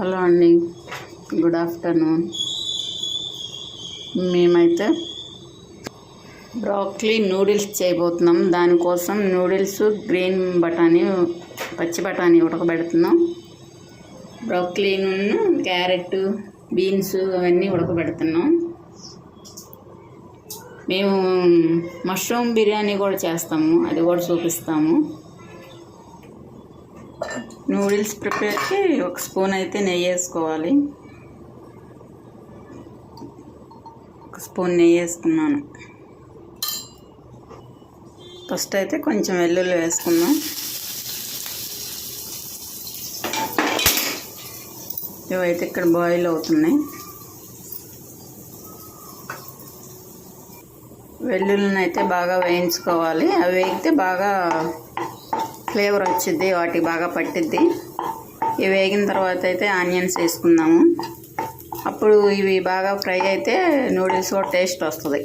Hello అండి. Good afternoon. మేమైతే broccoli noodles చేయబోతున్నాం. దానికోసం నూడిల్స్ గ్రీన్ బఠానీ పచ్చి బఠానీ ఉడకబెడుతున్నాం బ్రాక్లీను క్యారెట్ బీన్స్ అవన్నీ ఉడకబెడుతున్నాం. మేము మష్రూమ్ బిర్యానీ కూడా చేస్తాము. అది కూడా చూపిస్తాము. నూడిల్స్ ప్రిపేర్కి ఒక స్పూన్ అయితే నెయ్యి వేసుకోవాలి. ఒక స్పూన్ నెయ్యి వేసుకున్నాను ఫస్ట్ అయితే కొంచెం వెల్లుల్లి వేసుకుందాం. ఇవైతే ఇక్కడ బాయిల్ అవుతున్నాయి. వెల్లుల్లిని అయితే బాగా వేయించుకోవాలి. అవి వేగితే బాగా ఫ్లేవర్ వచ్చింది వాటికి బాగా పట్టిద్ది. ఇవి వేగిన తర్వాత అయితే ఆనియన్స్ వేసుకుందాము. అప్పుడు ఇవి బాగా ఫ్రై అయితే నూడిల్స్ కూడా టేస్ట్ వస్తుంది.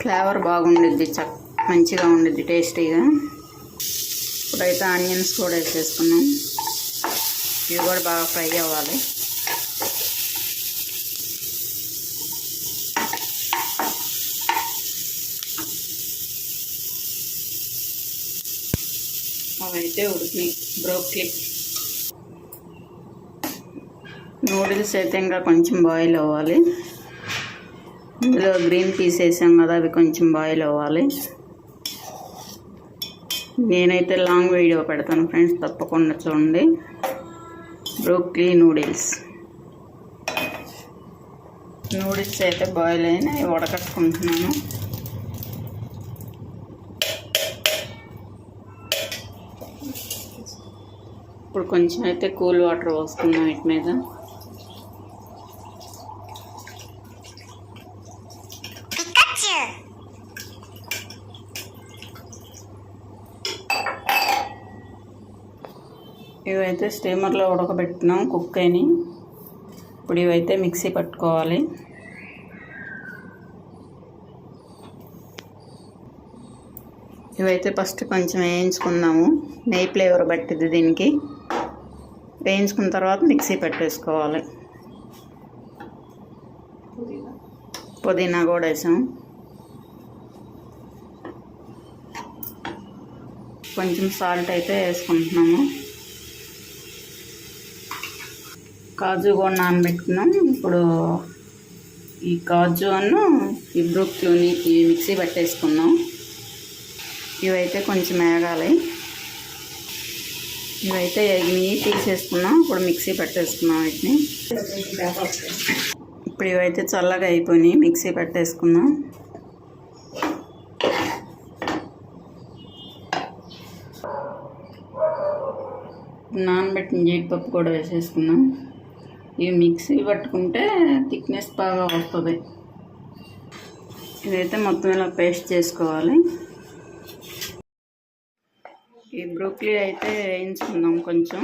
ఫ్లేవర్ బాగుండిద్ది చక్ మంచిగా ఉండిద్ది టేస్టీగా. ఇప్పుడైతే ఆనియన్స్ కూడా వేసేసుకున్నాం. ఇవి కూడా బాగా ఫ్రై అవ్వాలి. అవైతే ఉడికినాయి బ్రోక్లీ నూడిల్స్ అయితే ఇంకా కొంచెం బాయిల్ అవ్వాలి. ఇందులో గ్రీన్ పీస్ వేసాం కదా అవి కొంచెం బాయిల్ అవ్వాలి. నేనైతే లాంగ్ వీడియో పెడతాను ఫ్రెండ్స్ తప్పకుండా చూడండి. Broccoli noodles. నూడిల్స్ అయితే బాయిల్ అయినా ఉడకట్టుకుంటున్నాను ఇప్పుడు కొంచెం అయితే కూల్ వాటర్ పోసుకుందాం వీటి మీద. ఇవైతే స్టీమర్లో ఉడకబెట్టినాం కుక్ అయినాయి ఇప్పుడు ఇవైతే మిక్సీ పట్టుకోవాలి. ఇవైతే ఫస్ట్ కొంచెం వేయించుకుందాము. నెయ్యి ఫ్లేవర్ పట్టింది దీనికి. వేయించుకున్న తర్వాత మిక్సీ పెట్టేసుకోవాలి. పుదీనా. కూడా వేసాం. కొంచెం సాల్ట్ అయితే వేసుకుంటున్నాము. కాజు కూడా నానబెట్టుకున్నాం. ఇప్పుడు ఈ కాజు అను ఈ బ్రూక్లోని ఇవి మిక్సీ పట్టేసుకున్నాం. ఇవైతే కొంచెం వేగాలి ఇవైతే ఎగిని తీసేసుకున్నాం. ఇప్పుడు మిక్సీ పెట్టేసుకున్నాం వీటిని. ఇప్పుడు ఇవైతే చల్లగా అయిపోయినాయి. మిక్సీ పెట్టేసుకుందాం నానబెట్టిన జీడిపప్పు కూడా వేసేసుకున్నాం. ఇవి మిక్సీ పట్టుకుంటే థిక్నెస్ బాగా వస్తుంది. ఇదైతే మొత్తం ఇలా పేస్ట్ చేసుకోవాలి. ఈ బ్రోక్లీ అయితే వేయించుకుందాం కొంచెం.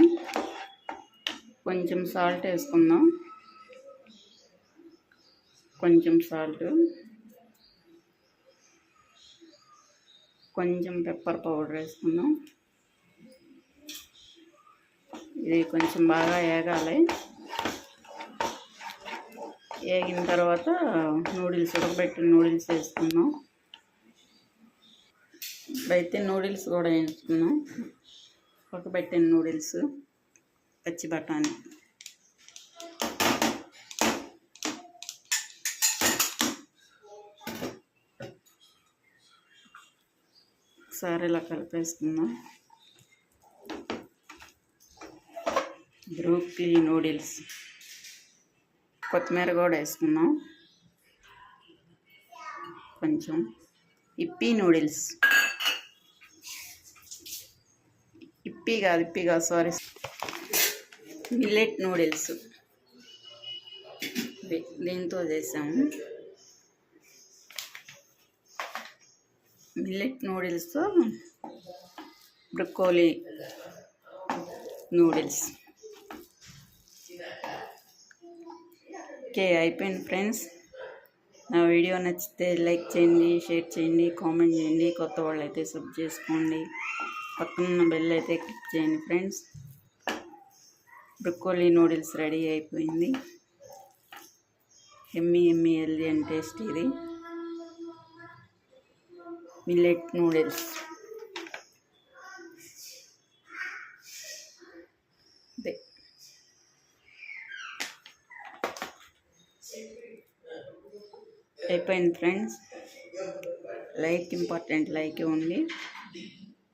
కొంచెం సాల్ట్ వేసుకుందాం. కొంచెం సాల్ట్. కొంచెం పెప్పర్ పౌడర్ వేసుకుందాం. ఇది కొంచెం బాగా వేగాలి వేగిన తర్వాత నూడిల్స్ ఉడకబెట్టిన నూడిల్స్ వేసుకుందాం. ఇప్పుడైతే నూడిల్స్ కూడా వేసుకున్నాం. ఉడకబెట్టిన నూడిల్స్ పచ్చి బఠానీ. ఒకసారి ఇలా కలిపేసుకుందాం. Broccoli noodles. కొత్తిమీర కూడా వేసుకుందాం. కొంచెం ఇప్పీ నూడిల్స్. ఇప్పి కాదు ఇప్పి కాదు సారీ మిల్లెట్ నూడిల్స్ దీంతో చేసాము. మిల్లెట్ నూడిల్స్తో బ్రొక్కోలీ నూడిల్స్ ఓకే అయిపోయింది ఫ్రెండ్స్ నా వీడియో నచ్చితే లైక్ చేయండి షేర్ చేయండి కామెంట్ చేయండి. కొత్త వాళ్ళు అయితే సబ్ చేసుకోండి. పక్కన బెల్ అయితే క్లిక్ చేయండి ఫ్రెండ్స్ బ్రొక్కోలీ నూడిల్స్ రెడీ అయిపోయింది. ఎమ్మి ఎమ్మి హెల్దీ అండ్ టేస్ట్ ఇది. Millet noodles. అదే అయిపోయింది ఫ్రెండ్స్ లైక్ ఇంపార్టెంట్ లైక్ ఉంది.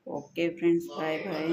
Okay friends bye bye